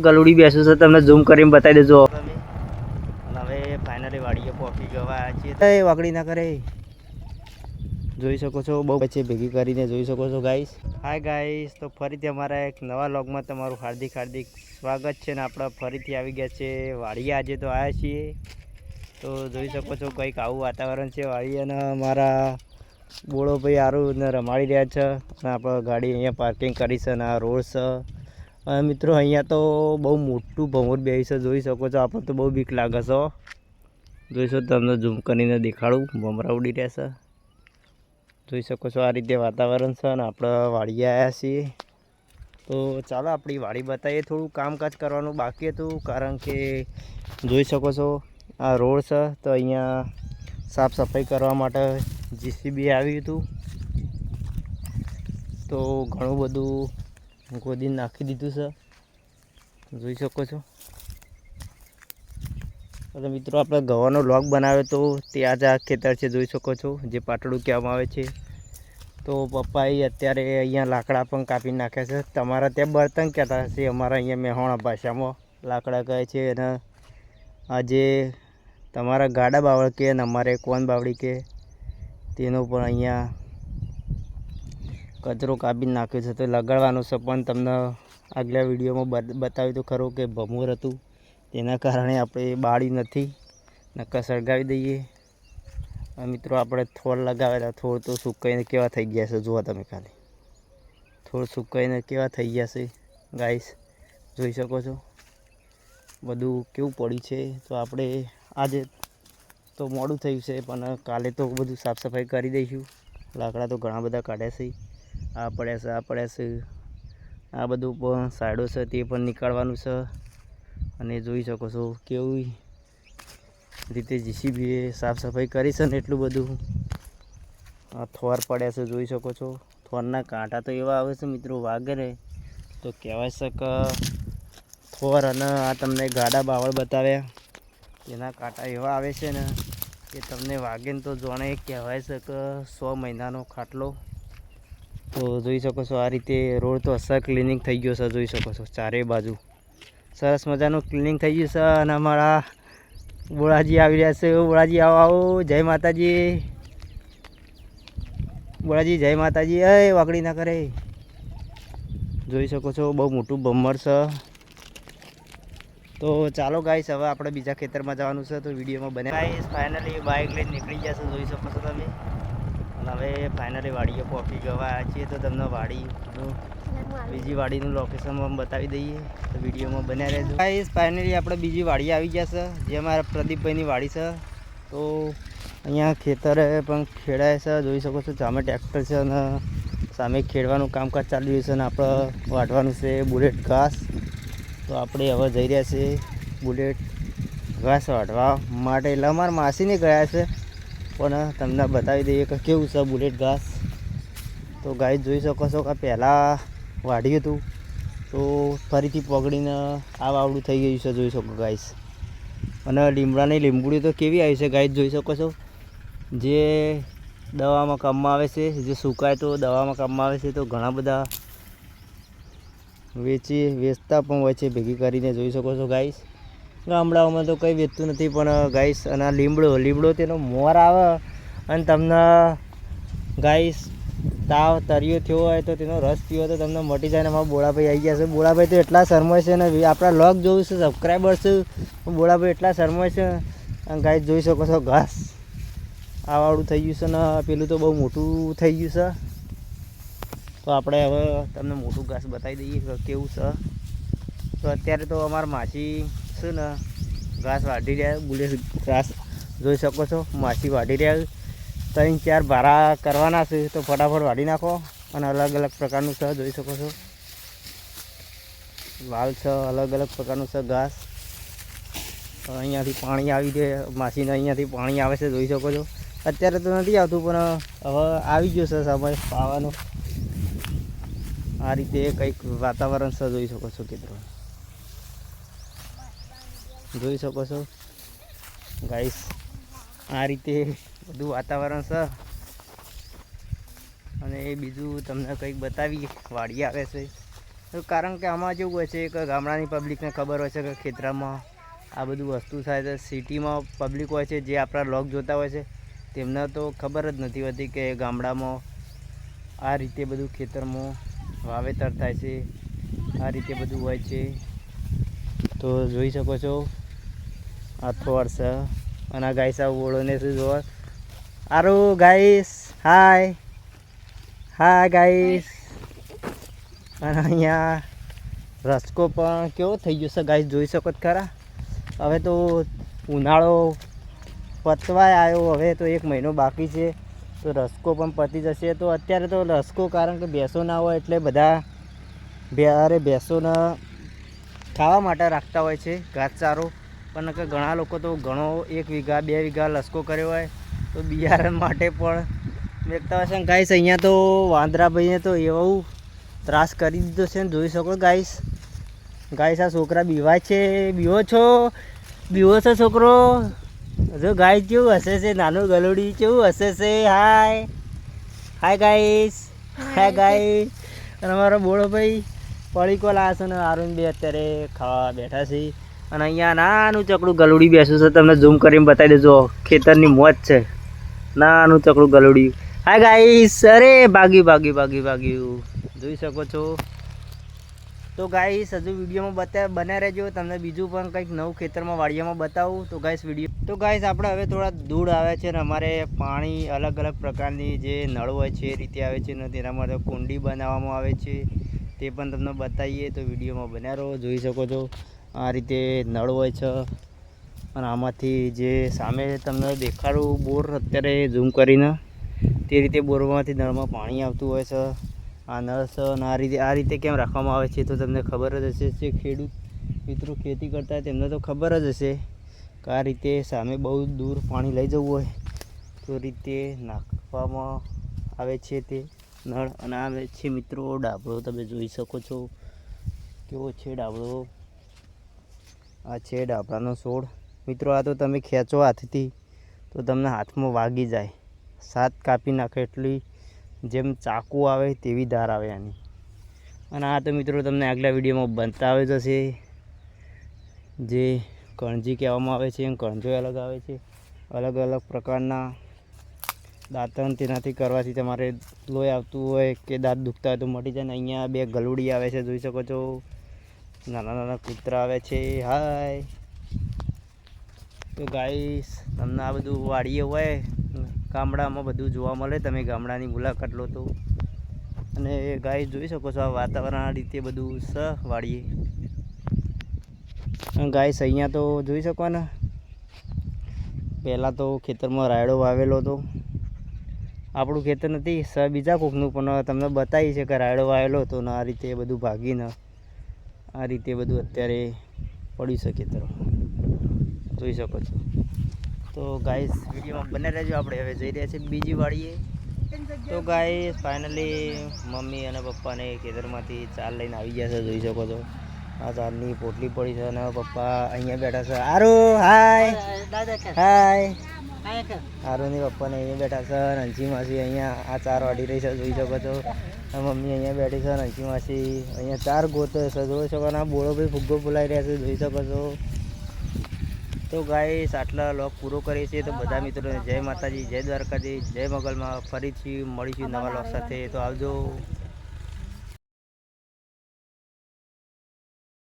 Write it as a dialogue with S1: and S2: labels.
S1: ગલુડી બેસું છે, તમને ઝૂમ કરીને બતાવી દેજો. હવે ફાઇનલી વાડીએ પહોંચી ગયા છીએ. વાકડી ના કરે. જોઈ શકો છો, બહુ પછી ભેગી કરીને જોઈ શકો છો ગાઈસ હાય ગાઈસ તો ફરીથી અમારા એક નવા લોગમાં તમારું હાર્દિક હાર્દિક સ્વાગત છે ને આપણે ફરીથી આવી ગયા છે વાડીએ. આજે તો આવ્યા છીએ. તો જોઈ શકો છો, કંઈક આવું વાતાવરણ છે વાડીએ અને અમારા બોળો ભાઈ આરું રમાડી રહ્યા છે. અને આપણે ગાડી અહીંયા પાર્કિંગ કરી છે અને આ રોડ છે. અને મિત્રો, અહીંયા તો બહુ મોટું ભમર બેસી છે. જોઈ શકો છો, આપણને તો બહુ બીક લાગે છે જોઈશો તમને ઝૂમ કરીને દેખાડું. ભમરા ઉડી રહેશે જોઈ શકો છો, આ રીતે વાતાવરણ છે અને આપણે વાડીએ આવ્યા છીએ. તો ચાલો, આપણી વાડી બતાવીએ. થોડું કામકાજ કરવાનું બાકી હતું, કારણ કે જોઈ શકો છો, આ રોડ છે. તો અહીંયા સાફ સફાઈ કરવા માટે જીસીબી આવ્યું હતું. તો ઘણું બધું ગોદીને નાખી દીધું છે. જોઈ શકો છો. તો મિત્રો, આપણે ગવાનો લોગ બનાવ્યો તો ત્યાં જ આ ખેતર છે, જોઈ શકો છો, જે પાટડું કહેવામાં આવે છે. તો પપ્પાએ અત્યારે અહીંયા લાકડા પણ કાપી નાખ્યા છે. તમારા ત્યાં બળતણ કહેતા હશે, અમારા અહીંયા મેહોણા ભાષામાં લાકડા કહે છે. અને આજે તમારા ગાડા બાવળ કે અને અમારે કોન બાવળી કે તેનો પણ અહીંયા કચરો કાપી નાખ્યો છે. તો લગાડવાનું છે, પણ તમને આગલા વિડીયોમાં બત- બતાવ્યું તો ખરું કે ભમોર હતું. તેના કારણે આપણે બાળી નથી. નક્કર સળગાવી દઈએ. મિત્રો આપણે થોડ લગાવેલા. થોડ તો સુકાઈને કેવા થઈ ગયા છે? જુઓ તમે ખાલી. થોડ સુકાઈને કેવા થઈ ગયા છે? ગાઈસ, જોઈ શકો છો? બધું કેવું પડ્યું છે? તો આપણે આજે તો મોડું થયું છે, પણ કાલે તો બધું સાફ સફાઈ કરી દઈશું. લાકડા તો ઘણા બધા કાઢ્યા છે. આ પડે છે, આ પડે છે. આ બધું પણ સાઈડો છે, તે પણ નીકાળવાનું છે. અને જોઈ શકો છો કેવી રીતે જીસીબીએ સાફ સફાઈ કરી છે ને એટલું બધું. આ થોર પડે છે, જોઈ શકો છો. થોરના કાંટા તો એવા આવે છે મિત્રો વાગે તો કહેવાય છે થોર અને આ તમને ગાડા બાવળ બતાવ્યા એના કાંટા એવા આવે છે ને કે તમને વાગે તો જોણે કહેવાય છે કે સો મહિનાનો ખાટલો. તો જોઈ શકો છો આ રીતે રોડ તો અસર ક્લિનિંગ થઈ ગયો છે, જોઈ શકો છો ચારેય બાજુ. સરસ મજાનું ક્લિનિંગ થઈ ગયું છે અને અમારા બોળાજી આવી રહ્યા છે. બોળાજી, આવો આવો. જય માતાજી. બોળાજી, જય માતાજી. એ, વાકડી ના કરે. જોઈ શકો છો બહુ મોટું બમ્મર છે. તો ચાલો ગાઈસ હવે આપણે બીજા ખેતરમાં જવાનું છે તો વિડીયોમાં બને. ગાઈસ ફાઇનલી બાઇક લઈને નીકળી છે, જોઈ શકો છો તમે. હવે ફાઇનલી વાડીએ પહોંચી ગયા. છીએ તો તમને વાડીનું બીજી વાડીનું લોકેશન પણ બતાવી દઈએ. તો વિડીયોમાં બન્યા રહેજો. ગાઈસ ફાઇનલી આપણે બીજી વાડી આવી ગયા છે, જે અમારા પ્રદીપભાઈની વાડી છે. તો અહીંયા ખેતરે પણ ખેડાય છે. જોઈ શકો છો, સામે ટ્રેક્ટર છે અને સામે ખેડવાનું કામકાજ ચાલી રહ્યું છે અને આપણે વાઢવાનું છે બુલેટ ઘાસ. તો આપણે હવે જઈ રહ્યા છીએ બુલેટ ઘાસ વાઢવા માટે. એટલે અમારા માસીને ગયા છે. પણ તમને બતાવી દઈએ કે કેવું છે બુલેટ ઘાસ. તો ગાય જોઈ શકો છો કે પહેલાં વાઢ્યું હતું. તો ફરીથી પકડીને આ વાવડું થઈ ગયું છે, જોઈ શકો ગાઈસ. અને લીમડાની લીંબુડી તો કેવી આવી છે ગાય જોઈ શકો છો. જે દવામાં કામમાં આવે છે, જે સુકાય તો દવામાં કામમાં આવે છે, તો ઘણા બધા વેચી, વેચતા પણ હોય છે, ભેગી કરીને, જોઈ શકો છો ગાઈસ. ગામડાઓમાં તો કંઈ વેચતું નથી, પણ ગાઈસ, અને આ લીમડો લીમડો તેનો મોર આવે અને તમને ગાઈસ, તાવ, તર્યો થયો હોય તો તેનો રસ પીવો તો તમને મટી જાય ને અમારા બોળાભાઈ આવી ગયા છે. બોળાભાઈ તો એટલા શરમાય છે ને આપણા લોગ જોવું છે સબસ્ક્રાઈબર છે બોળાભાઈ એટલા શરમાય છે. અને ગાઈસ, જોઈ શકો છો, ઘાસ આવાળું થઈ ગયું છે ને, પેલું તો બહુ મોટું થઈ ગયું છે. તો આપણે હવે તમને મોટું ઘાસ બતાવી દઈએ કેવું છે. તો અત્યારે તો અમારા માસી છે ને, ઘાસ વાઢી રહ્યા બુલેટ ઘાસ જોઈ શકો છો. માછી વાઢી રહ્યા ત્રણ ચાર ભારા કરવાના છે, તો ફટાફટ વાઢી નાખો અને અલગ અલગ પ્રકારનું છે, જોઈ શકો છો. લાલ છે, અલગ અલગ પ્રકારનું છે ઘાસ. અહીંયાથી પાણી આવી છે માછીને અહીંયાથી પાણી આવે છે, જોઈ શકો છો. અત્યારે તો નથી આવતું, પણ હવે આવી ગયો છે સમય, પાવાનો. આ રીતે કંઈક વાતાવરણ છે, જોઈ શકો છો મિત્રો જોઈ શકો છો. ગાઈસ આ રીતે બધું વાતાવરણ છે. અને એ બીજું તમને કંઈક બતાવીએ. વાડી આવે છે. કારણ કે આમાં જેવું હોય છે કે ગામડાની પબ્લિકને ખબર હોય છે કે ખેતરામાં આ બધું વસ્તુ થાય છે. સિટીમાં પબ્લિક હોય છે, જે આપણા લોક જોતા હોય છે, તેમને તો ખબર જ નથી હોતી કે ગામડામાં આ રીતે બધું ખેતરમાં વાવેતર થાય છે. આ રીતે બધું હોય છે. તો જોઈ શકો છો. આ વર્ષ. અને આ ગાઈસ આ ઓળોને શું જોવા. આરો ગાઈસ, હાય. Hi guys. અને અહીંયા રસકો પણ કેવો થઈ ગયો છે ગાઈસ, જોઈ શકો ખરા? હવે તો ઉનાળો પતવાય આવ્યો, હવે તો એક મહિનો બાકી છે. તો રસકો પણ પતી જશે. તો અત્યારે તો રસકો કારણ કે ભેંસો ના હોય એટલે બધા બે, અરે ભેંસોને ખાવા માટે રાખતા હોય છે. ઘાસચારો. પણ કે ઘણા લોકો તો ઘણો એક વીઘા બે વીઘા લસકો કર્યો હોય તો બિયારણ માટે પણ વેચતા અને ગાઈસ અહીંયા તો વાંદરાભાઈએ તો એવું ત્રાસ કરી દીધો છે ને જોઈ શકો ગાઈસ? ગાઈસ આ છોકરા બીવાય છે. બીવો છો? બીવો છો છોકરો? જો ગાય કેવું હસે છે? નાનું ગલોડી કેવું હસે છે? Hi. Hi guys. Hi guys. અને અમારો બોળો ભાઈ પડીકો લાવે છે ને આરુન બે અત્યારે ખાવા બેઠા છે. અને અહીંયા નાનું ચકડું ગલુડી બેસું છે. તમને ઝૂમ કરીને બતાવી દેજો. ખેતરની મોજ છે. નાનું ચકડું ગલુડી. હા ગાઈસ અરે ભાગી ભાગી ભાગી ભાગ્યું. જોઈ શકો છો. તો ગાઈસ હજુ વિડીયોમાં બતા બન્યા રહેજો. તમને બીજું પણ કંઈક નવું ખેતરમાં, વાડિયામાં બતાવું. તો ગાઈસ વીડિયો તો ગાઈસ આપણે હવે થોડા દૂર આવે છે ને અમારે પાણી અલગ અલગ પ્રકારની જે નળ હોય છે, એ રીતે આવે છે અને તેના માટે કુંડી બનાવવામાં આવે છે. તે પણ તમને બતાવીએ. તો વિડીયોમાં બન્યા રહો. જોઈ શકો છો. આ રીતે નળ હોય છે. અને આમાંથી જે સામે તમને દેખાડું બોર અત્યારે ઝૂમ કરીને, તે રીતે બોરમાંથી નળમાં પાણી આવતું હોય છે. આ નળ છે અને આ રીતે આ રીતે કેમ રાખવામાં આવે છે તો તમને ખબર જ હશે. જે ખેડૂત મિત્રો ખેતી કરતા હોય તેમને તો ખબર જ હશે કે આ રીતે સામે બહુ દૂર પાણી લઈ જવું હોય તો રીતે નાખવામાં આવે છે તે નળ. અને આવે છે મિત્રો ડાબળો, તમે જોઈ શકો છો કેવો છે ડાબળો આ છે ડાબરાનો છોડ. મિત્રો, આ તો તમે ખેંચો હાથથી, તો તમને હાથમાં વાગી જાય. સાત કાપી નાખે એટલી જેમ ચાકુ આવે તેવી ધાર આવે આની. અને આ તો મિત્રો તમને આગલા વિડીયોમાં બતાવે જ હશે. જે કણજી કહેવામાં આવે છે, એમ કણજો અલગ આવે છે. અલગ અલગ પ્રકારના દાંતણ તેનાથી કરવાથી તમારે લોહી આવતું હોય કે દાંત દુખતા હોય તો મટી જાય ને અહીંયા બે ગલુડી આવે છે, જોઈ શકો છો. નાના નાના કૂતરા આવે છે. હાય તો ગાઈસ તમને આ બધું વાડીએ હોય, ગામડામાં બધું જોવા મળે. તમે ગામડાની મુલાકાત લો તો. અને ગાય જોઈ શકો છો આ વાતાવરણ આ રીતે બધું સ વાડીએ. ગાય અહીંયા તો જોઈ શકો ને પહેલાં તો ખેતરમાં રાયડો વાવેલો હતો. આપણું ખેતર નથી, સ બીજા કોકનું, પણ તમને બતાવી છે કે રાયડો વાવેલો હતો ને આ રીતે બધું ભાગીને. આ રીતે બધું અત્યારે પડ્યું છે ખેતરમાં જોઈ શકો છો. તો ગાઈસ વિડીયોમાં બને રહેજો. આપણે હવે જઈ રહ્યા છીએ બીજી વાડીએ. તો ગાઈસ ફાઇનલી મમ્મી અને પપ્પાને ખેતરમાંથી ચાર લઈને આવી ગયા છે જોઈ શકો છો. આ ચારની પોટલી પડી છે અને પપ્પા અહીંયા બેઠા છે. આરો હાય હાય આરોની પપ્પાને અહીંયા બેઠા છે રણજી માસી અહીંયા આ ચાર વાડી રહી છે જોઈ શકો છો. મમ્મી અહીંયા બેઠી છે અને માસી. અહીંયા ચાર ગોતો છે જોઈ શકો છો બોળો ભાઈ ફુગ્ગો બોલાવી રહ્યા છે, જોઈ શકો છો. તો ગાય આટલા લોક પૂરો કરીએ છીએ. તો બધા મિત્રોને જય માતાજી, જય દ્વારકાજી જય મગલમાં. ફરીથી મળીશું નવા લોક સાથે. તો આવજો.